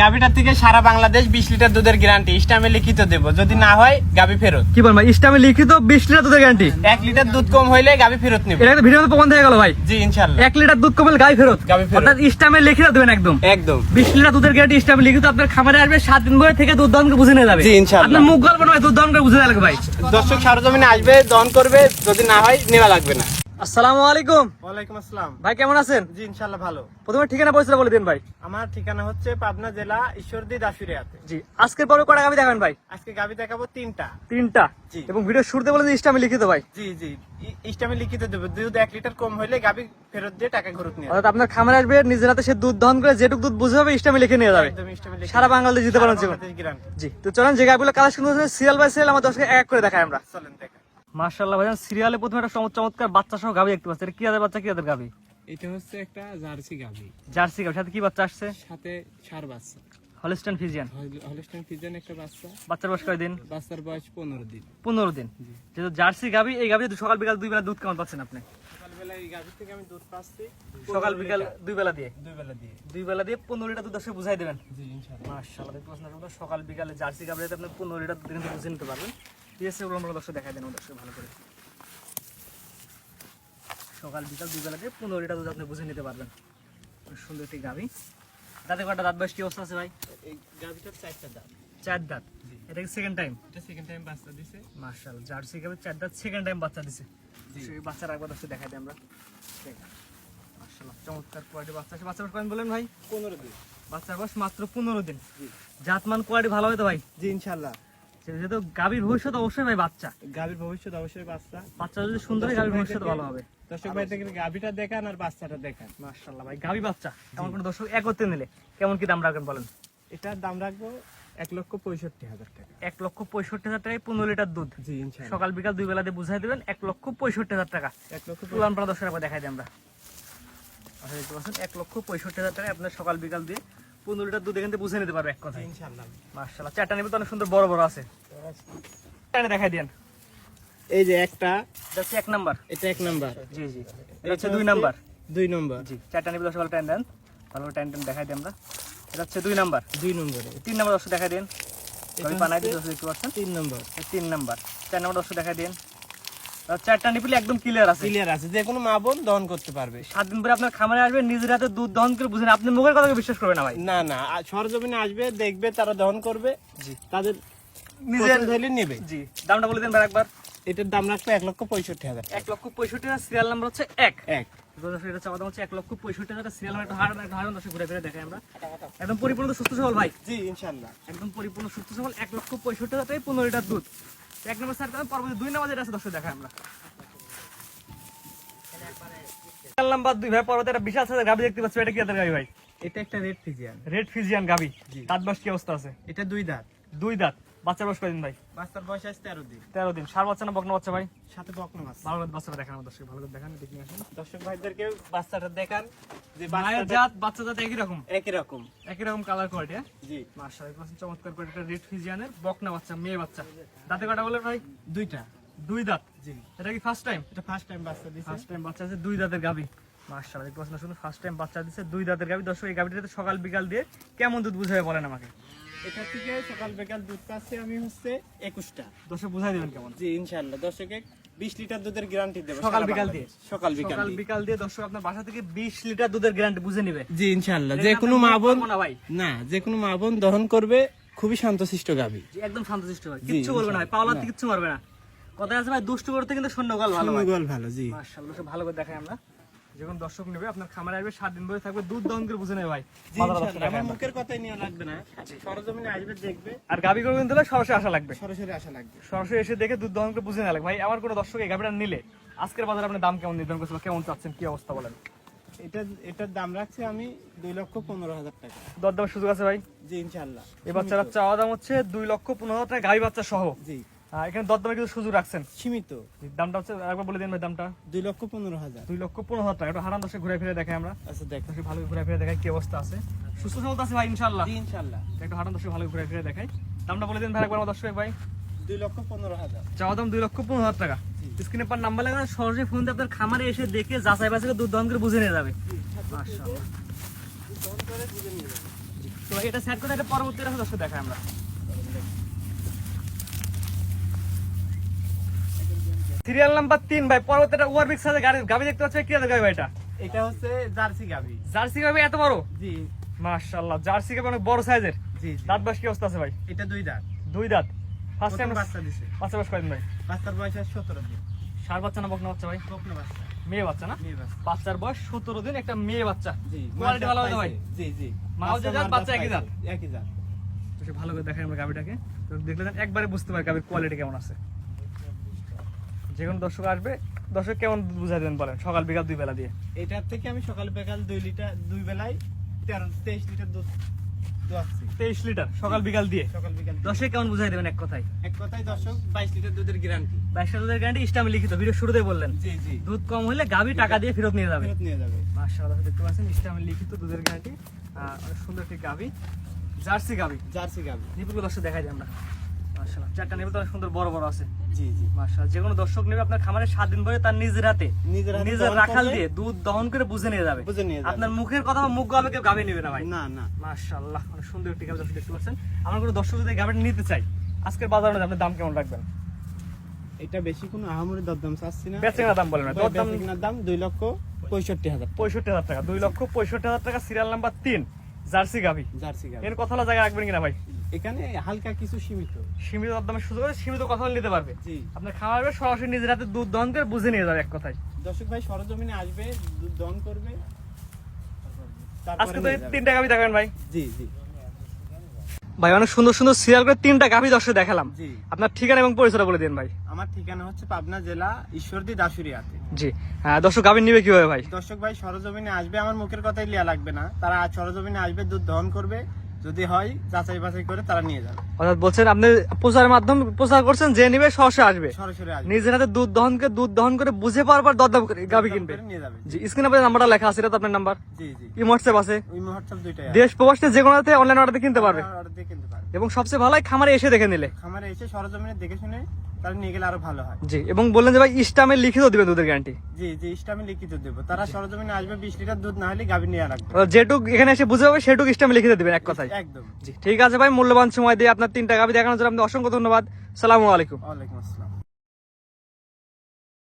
গাভিটার থেকে সারা বাংলাদেশ বিশ লিটার দুধের গ্যারান্টি ইস্টামে লিখিত দেবো। যদি না হয় গাভি ফেরত। কি বল ভাই ইস্টামে লিখিত বিশ লিটার দুধের গ্যারান্টি এক লিটার দুধ কম হইলে গাভি ফেরত নিব। এটা ভিডিওতে প্রমাণ হয়ে গেল ভাই। জি ইনশাল্লাহ এক লিটার দুধ কমলে গাই ফেরত। গাভী ফেরত। অর্থাৎ ইস্টামে লিখিত দেবেন একদম। একদম। বিশ লিটার দুধের গ্যারান্টি ইস্টামে লিখিত আপনার খামারে আসবে সাত দিন ধরে থেকে দুধ দহন করে বুঝে নিয়ে যাবে। জি, ইনশাআল্লাহ। আপনার মুখ গল্প নয় দুধ দহন করে বুঝে লাগবে ভাই। দর্শক সরজমিনে আসবে দহন করবে যদি না হয় নেওয়া লাগবে না। আসসালামু আলাইকুম। ওয়ালাইকুম আসসালাম। ভাই কেমন আছেন? জি ইনশাল্লাহ ভালো। প্রথমে ঠিকানা বলে দিন ভাই। আমার ঠিকানা হচ্ছে পাবনা জেলা ঈশ্বরদী দাসুরিয়াতে। জি আজকের পরে কটা গাবি দেখাবেন ভাই? আজকে গাভি দেখাবো তিনটা। তিনটা। জি। এবং ভিডিও শুরুতে বলে দিন ইস্টামে লিখিত ভাই। জি জি। ইস্টামে লিখিত দেবো। দুধ এক লিটার কম হইলে গাভি ফেরত দিয়ে টাকা ঘুরত নিয়ে অর্থাৎ আপনার খামারে আসবে নিজের হাতে সে দুধ দহন করে যেটুক দুধ বুঝে হবে ইস্টামে লিখে নিয়ে যাবে। সারা বাংলাদেশ দিতে পারেন জি তো চলেন যে গাবিগুলো কালেকশন করেছে সিরিয়াল বাই সিরিয়াল আমার দর্শকে এক করে দেখাই আমরা। চলেন দেখা। মার্শাল্লাহ ভাইজান সিরিয়ালে প্রথমে একটা চমৎ- চমৎকার বাচ্চা সহ দেখতে পাচ্ছি। এটা কি আদের বাচ্চা কি আদের এটা হচ্ছে একটা জার্সি গাভি জার্সি সাথে কি বাচ্চা আসছে? সাথে সার বাচ্চা। হলিস্টান ফিজিয়ান ফিজেন একটা বাচ্চা। বাচ্চার বয়স কয় দিন বাচ্চার বয়স পনেরো দিন। পনেরো দিন। যেহেতু জার্সি এই সকাল বিকাল দুই বেলা দুধ কেমন পাচ্ছেন আপনি? সকালবেলা এই গাভি থেকে আমি দুধ পাচ্ছি। সকাল বিকাল দুই বেলা দিয়ে? দুই বেলা দিয়ে। দুই বেলা দিয়ে পনেরো লিটার দুধ দর্শক বুঝাই দেবেন। জি ইনশাল্লাহ মাশাআল্লাহ দেখতে পাচ্ছেন সকাল বিকালে জার্সি গাবি আপনি পনেরো লিটার দুধ কিন্তু বুঝে নিতে পারবেন। পিএসএ গুলো আমরা দর্শক দেখাই দেন দর্শক ভালো করে। সকাল বিকাল দুই বেলা দিয়ে পনেরো লিটার দুধ আপনি বুঝে নিতে পারবেন। সুন্দর একটি গাবি দাঁতে কটা দাঁত বয়স কি অবস্থা আছে ভাই? এই গাভিটার চারটা দাম চার দাঁত। এটা কি সেকেন্ড টাইম এটা সেকেন্ড টাইম বাচ্চা দিছে। মার্শাল জার্সি গাবি চার দাঁত সেকেন্ড টাইম বাচ্চা দিছে। সেই বাচ্চার একবার দর্শক দিই আমরা। মার্শাল্লাহ চমৎকার কোয়ালিটি বাচ্চা আছে। বলেন ভাই? পনেরো দিন। বাচ্চার বয়স মাত্র পনেরো দিন। জাতমান কোয়ালিটি ভালো হবে তো ভাই? জি ইনশাল্লাহ যেহেতু গাভীর ভবিষ্যৎ অবশ্যই ভাই বাচ্চা। গাভির ভবিষ্যৎ অবশ্যই বাচ্চা। বাচ্চা যদি সুন্দর হয় গাভীর ভবিষ্যৎ ভালো হবে। দর্শক ভাই গাভিটা দেখান আর বাচ্চাটা দেখান। ভাই গাভী বাচ্চা। এমন কোন দর্শক একত্রে নিলে? কেমন কি দাম রাখবেন বলেন? এটার দাম রাখব এক লক্ষ পঁয়ষট্টি হাজার টাকা। এক লক্ষ পঁয়ষট্টি হাজার টাকায় পনেরো লিটার দুধ। জি সকাল বিকাল দুই বেলা দিয়ে বুঝাই দেবেন এক লক্ষ পঁয়ষট্টি হাজার টাকা। এক লক্ষ পুরান টাকা দেখাই দিই আমরা। এক লক্ষ পঁয়ষট্টি হাজার টাকা আপনার সকাল বিকাল দিয়ে পনেরো লিটার দুধ এখান থেকে বুঝে নিতে পারবে এক ইনশাল্লাহ মার্শাল্লাহ চারটা নেবে তো অনেক সুন্দর বড় বড় আছে। চারটা দেখাই দেন। এই যে একটা এটা হচ্ছে এক নাম্বার। এটা এক নাম্বার। জি জি। এটা হচ্ছে দুই নাম্বার। দুই নম্বর। জি চারটা নিবে দশ ভালো টাইম দেন। ভালো টাইম টাইম দেখাই দিই আমরা। এটা হচ্ছে দুই নাম্বার। দুই নম্বরে। তিন নাম্বার দশ দেখাই দিন। বানাই দিই দশ দেখতে পাচ্ছেন। তিন নম্বর। তিন নাম্বার। চার নাম্বার দশ দেখাই দিন। চারটা নিপিলে একদম ক্লিয়ার আছে। ক্লিয়ার আছে যে কোনো মা বোন দহন করতে পারবে। সাত দিন পরে আপনার খামারে আসবে নিজের হাতে দুধ দহন করে বুঝেন আপনি মুখের কথা বিশ্বাস করবে না ভাই। না না সরজমিনে আসবে দেখবে তারা দহন করবে জি। তাদের নিজের পছন্দ নেবে। জি দামটা বলে দেন ভাই একবার। এটার দাম রাখবে এক লক্ষ পঁয়ষট্টি হাজার এক লক্ষ পঁয়ষট্টি হাজার সিরিয়াল নাম্বার হচ্ছে এক। এক। এটা চাওয়া দাম হচ্ছে এক লক্ষ পঁয়ষট্টি হাজার সিরিয়াল নাম্বার হার একটা হার দর্শক ঘুরে ফিরে দেখাই আমরা। একদম পরিপূর্ণ সুস্থ সবল ভাই। জি ইনশাল্লাহ একদম পরিপূর্ণ সুস্থ সবল এক লক্ষ পঁয়ষট্টি হাজার পনেরো লিটার দুধ। এক নম্বর স্যার পরবর্তী দুই নম্বর যেটা আছে দর্শক দেখাই আমরা। চার নাম্বার দুই ভাই পর্বতে একটা বিশাল সাইজের গাভি দেখতে পাচ্ছি। এটা কি গাভি ভাই? এটা একটা রেড ফিজিয়ান। রেড ফিজিয়ান গাভি। দাঁত কি অবস্থা আছে? এটা দুই দাঁত। দুই দাঁত। বাচ্চার বয়স কয়দিন ভাই? বাচ্চার বয়স আছে তেরো দিন। তেরো দিন। সার বাচ্চা না বকনা বাচ্চা ভাই? সাথে বকনা মাছ ভালো করে বাচ্চাটা দেখান দর্শক ভালো করে দেখান দেখি আসেন। দর্শক ভাইদেরকে বাচ্চাটা দেখান যে মায়ের জাত বাচ্চা জাত একই রকম? একই রকম। একই রকম কালার কোয়ালিটি হ্যাঁ? জি। মাশাআল্লাহ পাচ্ছেন চমৎকার করে একটা রেড ফিজিয়ানের বকনা বাচ্চা মেয়ে বাচ্চা। দাঁতে কাটা বলে ভাই? দুইটা। দুই দাঁত? জি। এটা কি ফার্স্ট টাইম এটা ফার্স্ট টাইম বাচ্চা দিছে। ফার্স্ট টাইম বাচ্চা আছে দুই দাঁতের গাবি মাশাআল্লাহ দেখতে পাচ্ছেন শুধু ফার্স্ট টাইম বাচ্চা দিচ্ছে দুই দাঁতের গাবি দর্শক এই গাবিটাতে সকাল বিকাল দিয়ে কেমন দুধ বুঝাই বলেন আমাকে? এটা থেকে সকাল বিকাল দুধ পাচ্ছি আমি হচ্ছে একুশটা। দর্শক বুঝাই দিবেন কেমন? জি ইনশাল্লাহ দর্শকে বিশ লিটার দুধের গ্যারান্টি দেবো সকাল বিকাল দিয়ে? সকাল বিকাল সকাল বিকাল দিয়ে দর্শক আপনার বাসা থেকে বিশ লিটার দুধের গ্যারান্টি বুঝে নিবে। জি ইনশাল্লাহ যে কোনো মা বোন না যে কোনো মা বোন দহন করবে খুবই শান্তশিষ্ট জি, একদম শান্তশিষ্ট ভাই। কিচ্ছু বলবে না না। কিচ্ছু মারবে না। কথা আছে ভাই দুষ্ট করতে কিন্তু শূন্য গল ভালো সুমগল ভালো জি। মাশাআল্লাহ ভালো করে দেখাই আমরা। যখন দর্শক নেবে আপনার খামারে আসবে সাত দিন ধরে থাকবে দুধ দহন করে বুঝে নেবে ভাই। আমার মুখের কথাই নিয়ে লাগবে না। সরজমিনে আসবে দেখবে। আর গাবি করবেন দিলে সরাসরি আসা লাগবে। সরাসরি আসা লাগবে। সরাসরি এসে দেখে দুধ দহন করে বুঝে নেওয়া লাগবে। ভাই আমার কোনো দর্শক এই গাবিটা নিলে আজকের বাজারে আপনি দাম কেমন নির্ধারণ করছেন বা কেমন চাচ্ছেন কি অবস্থা বলেন? এটা এটার দাম রাখছি আমি দুই লক্ষ পনেরো হাজার টাকা। দরদামের সুযোগ আছে ভাই? জি ইনশাল্লাহ। এই বাচ্চারা চাওয়া দাম হচ্ছে দুই লক্ষ পনেরো হাজার টাকা গাবি বাচ্চা সহ। জি। এখানে দরদামে কিন্তু সুযোগ রাখছেন? সীমিত। দামটা হচ্ছে একবার বলে দিন ভাই দামটা। দুই লক্ষ পনেরো হাজার। দুই লক্ষ পনেরো হাজার টাকা। একটু হারান দশে ঘুরে ফিরে দেখাই আমরা। আচ্ছা দেখ। ভালো ঘুরে ফিরে দেখাই কি অবস্থা আছে। সুস্থ সবল আছে ভাই ইনশাল্লাহ ইনশাল্লাহ একটু হারান দর্শক ভালো ঘুরে ফিরে দেখাই। দামটা বলে দিন ভাই একবার আমার দর্শক ভাই। দুই লক্ষ পনেরো হাজার। চাওয়া দাম দুই লক্ষ পনেরো হাজার টাকা। স্ক্রিনে পার নাম্বার লাগানো সরাসরি ফোন দিয়ে আপনার খামারে এসে দেখে যাচাই বাছাই করে দুধ দহন করে বুঝে নিয়ে যাবে। মাশাআল্লাহ। তো এটা সেট করে এটা পরবর্তী রাখা দর্শক দেখায় আমরা। সিরিয়াল নাম্বার তিন ভাই। পরবর্তীটা ওভারবিক সাথে গাড়ি গাবি দেখতে পাচ্ছি কি গাবি ভাই এটা? এটা হচ্ছে জার্সি গাভি। জার্সি গাবি এত বড়? জি। মাশাআল্লাহ জার্সি গাবি অনেক বড় সাইজের। জি দাঁত বাস কি অবস্থা আছে ভাই? এটা দুই দাঁত। দুই দাঁত। ফার্স্ট টাইম বাচ্চা দিছে। বাচ্চা বাস কয়দিন ভাই? বাচ্চার বয়স আছে সতেরো দিন। সার বাচ্চা না বকনা বাচ্চা ভাই? স্বপ্ন বাচ্চা। মেয়ে বাচ্চা না? মেয়ে বাচ্চা। বাচ্চার বয়স সতেরো দিন একটা মেয়ে বাচ্চা। জি কোয়ালিটি ভালো হবে ভাই? জি জি। মাও যে জাত, বাচ্চা একই জাত। একই জাত তো ভালো করে দেখাই আমরা গাবিটাকে তো দেখলে একবারে বুঝতে পারে গাবির কোয়ালিটি কেমন আছে। যে কোনো দর্শক আসবে দর্শক কেমন দুধ বুঝাই দেন বলেন সকাল বিকাল দুই বেলা দিয়ে? এটার থেকে আমি সকাল বিকাল দুই লিটার দুই বেলায় তেরো তেইশ লিটার দুধ তেইশ লিটার সকাল বিকাল দিয়ে? সকাল বিকাল। দর্শক কেমন বুঝাই দেবেন এক কথায়? এক কথায় দর্শক বাইশ লিটার দুধের গ্যারান্টি বাইশটা দুধের গ্যারান্টি ইস্টামে লিখিত ভিডিও শুরুতেই বললেন। জি জি। দুধ কম হলে গাবি টাকা দিয়ে ফেরত নিয়ে যাবে। ফেরত নিয়ে যাবে। মাশাআল্লাহ দেখতে পাচ্ছেন ইস্টামে লিখিত দুধের গ্যারান্টি অনেক সুন্দর একটি গাবি জার্সি গাবি জার্সি গাভি। নিপুগুলো দর্শক দেখাই দিই আমরা। মাশাআল্লাহ। চারটা নেবে তো অনেক সুন্দর বড় বড় আছে। জি জি। মাশাআল্লাহ। যে কোনো দর্শক নেবে আপনার খামারে সাত দিন পরে তার নিজের হাতে নিজের হাতে নিজের রাখাল দিয়ে দুধ দহন করে বুঝে নিয়ে যাবে। বুঝে নিয়ে যাবে। আপনার মুখের কথা বা মুখ গাবে কেউ গাবে নেবে না ভাই। না না। মাশাআল্লাহ অনেক সুন্দর একটি গাবে দর্শক দেখতে পাচ্ছেন। আমার কোনো দর্শক যদি নিতে চাই আজকের বাজারে আপনার দাম কেমন রাখবেন? এটা বেশি কোনো আহামরি দরদাম চাচ্ছি না। দাম বলেন না দরদাম কেনার দাম দুই লক্ষ পঁয়ষট্টি হাজার পঁয়ষট্টি হাজার টাকা দুই লক্ষ পঁয়ষট্টি হাজার টাকা সিরিয়াল নাম্বার তিন জার্সি গাভি জার্সি গাভি এর কথা হলো জায়গা রাখবেন কিনা ভাই? এখানে হালকা কিছু সীমিত। সীমিত দামের সুযোগ আছে সীমিত কথা নিতে পারবে। জি। আপনার খামারে সরাসরি নিজের হাতে দুধ দহন করে বুঝে নিয়ে যাবে এক কথায়। দর্শক ভাই সরজমিনে আসবে দুধ দহন করবে আজকে তো। তিনটা গাভি দেখাবেন ভাই। জি জি। ভাই অনেক সুন্দর সুন্দর সিরিয়াল করে তিনটা গাভি দর্শক দেখালাম। জি। আপনার ঠিকানা এবং পরিচয়টা বলে দিন ভাই। আমার ঠিকানা হচ্ছে পাবনা জেলা ঈশ্বরদী দাসুরিয়াতে জি। হ্যাঁ, দর্শক গাভি নিবে কীভাবে ভাই? দর্শক ভাই সরজমিনে আসবে আমার মুখের কথাই লিয়া লাগবে না। তারা আজ সরজমিনে আসবে দুধ দহন করবে যদি হয় যাচাই বাছাই করে তারা নিয়ে যাবে। অর্থাৎ বলছেন আপনি প্রচারের মাধ্যমে প্রচার করছেন যে নিবে আসবে। সরাসরি আসবে। নিজের হাতে দুধ দহন করে দুধ দহন করে বুঝে পারবার পর দরদাম গাভি কিনবে। করে নিয়ে যাবে। জি স্ক্রিনে আপনার নাম্বারটা লেখা আছে এটা তো আপনার নাম্বার। জি জি। ই হোয়াটসঅ্যাপ আছে। ই হোয়াটসঅ্যাপ দুইটাই দেশ প্রবাসে যে কোনো অনলাইন অর্ডার কিনতে পারবে। অর্ডার দিয়ে কিনতে পারবে। এবং সবচেয়ে ভালো হয় খামারে এসে দেখে নিলে। খামারে এসে সরজমিনে দেখে শুনে তারা নিয়ে গেলে আরও ভালো হয়। জি এবং বললেন যে ভাই ইস্টামে লিখিত দিবে দুধের গ্যারান্টি জি জি ইস্টামে লিখিত দেবো। তারা সরজমিনে আসবে বিশ লিটার দুধ না হলে গাভী নিয়ে রাখবে যেটুক এখানে এসে বুঝে পাবে সেটুক ইস্টামে লিখিত দিবেন এক কথায়। একদম। জি ঠিক আছে ভাই মূল্যবান সময় দিয়ে আপনার তিনটা গাবি দেখানোর জন্য অসংখ্য ধন্যবাদ। সালামু আলাইকুম। ওয়ালাইকুম আসসালাম।